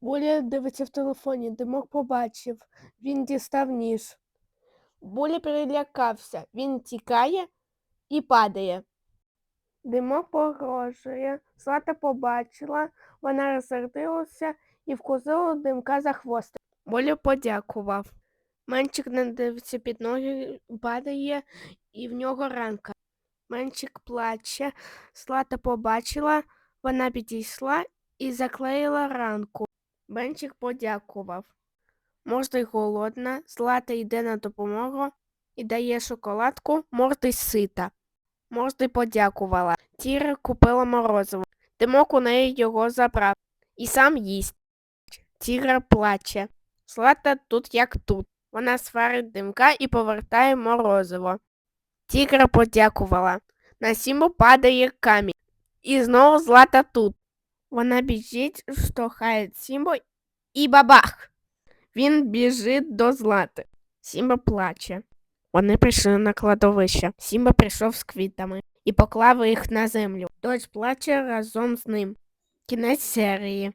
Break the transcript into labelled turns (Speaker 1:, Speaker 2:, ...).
Speaker 1: Буля дивиться в телефоні, димок побачив. Він дістав ніж. Буля перелякався. Він тікає і падає. Димок погрожує. Злата побачила, вона розсердилася і вкусила димка за хвостик. Боля подякував. Менчик не дивиться під ноги, падає, і в нього ранка. Менчик плаче. Злата побачила, вона підійшла і заклеїла ранку. Бенчик подякував. Морда й голодна, Злата йде на допомогу і дає шоколадку, морда й сита. Морда подякувала. Тіра купила морозиво. Димок у неї його забрав. І сам їсть. Тіра плаче. Злата тут як тут. Вона сварить димка і повертає морозиво. Тігра подякувала. На сіму падає камінь. І знову злата тут. Вона біжить, штовхає Сімбо і бабах. Він біжить до злати. Сімба плаче. Вони прийшли на кладовище. Сімба прийшов з квітами і поклав їх на землю. Дочь плаче разом з ним. Кінець серії.